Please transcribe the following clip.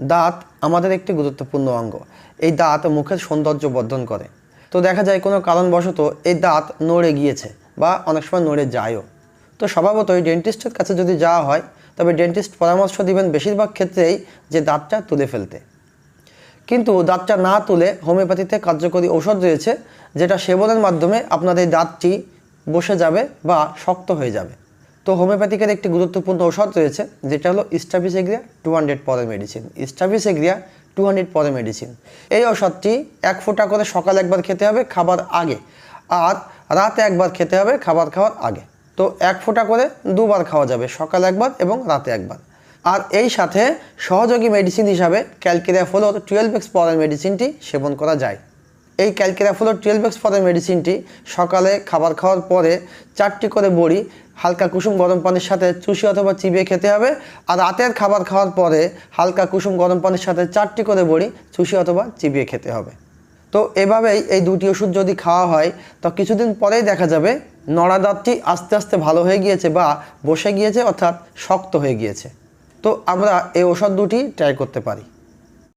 দাঁত আমাদের একটি গুরুত্বপূর্ণ অঙ্গ। এই দাঁত মুখের সৌন্দর্য বর্ধন করে। তো দেখা যায় কোনো কারণবশত এই দাঁত নড়ে গিয়েছে বা অনেক সময় নড়ে যায়ও। তো স্বভাবতই ডেন্টিস্টের কাছে যদি যাওয়া হয়, তবে ডেন্টিস্ট পরামর্শ দিবেন বেশিরভাগ ক্ষেত্রেই যে দাঁতটা তুলে ফেলতে। কিন্তু দাঁতটা না তুলে হোমিওপ্যাথিতে কার্যকরী ঔষধ রয়েছে, যেটা সেবনের মাধ্যমে আপনার এই দাঁতটি বসে যাবে বা শক্ত হয়ে যাবে। তো হোমিওপ্যাথিকের একটি গুরুত্বপূর্ণ ঔষধ রয়েছে, যেটা হলো স্টাফিস এগ্রিয়া টু হান্ড্রেড পরের medicine staphysagria two hundred পরের মেডিসিন এই ঔষধটি এক ফোঁটা করে সকালে একবার খেতে হবে, খাবার আগে। আর রাতে একবার খেতে হবে, খাবার খাওয়ার আগে। তো এক ফোঁটা করে দুবার খাওয়া যাবে, সকালে একবার এবং রাতে একবার। আর এই সাথে সহযোগী মেডিসিন হিসাবে ক্যালকেরিয়াফলোর টুয়েলভ এক্স পরের মেডিসিনটি সেবন করা যায়। এই ক্যালকেরিয়াফলোর টুয়েলভ এক্স পরের মেডিসিনটি সকালে খাবার খাওয়ার পরে চারটি করে বড়ি, হালকা কুসুম গরম পানির সাথে চুষি অথবা চিবিয়ে খেতে হবে। আর রাতের খাবার খাওয়ার পরে হালকা কুসুম গরম পানির সাথে চারটি করে বড়ি, চুষি অথবা চিবিয়ে খেতে হবে। তো এভাবেই এই দুটি ওষুধ যদি খাওয়া হয়, তো কিছুদিন পরেই দেখা যাবে নড়া দাঁতটি আস্তে আস্তে ভালো হয়ে গিয়েছে বা বসে গিয়েছে অর্থাৎ শক্ত হয়ে গিয়েছে। তো আমরা এই ওষুধ দুটি ট্রাই করতে পারি।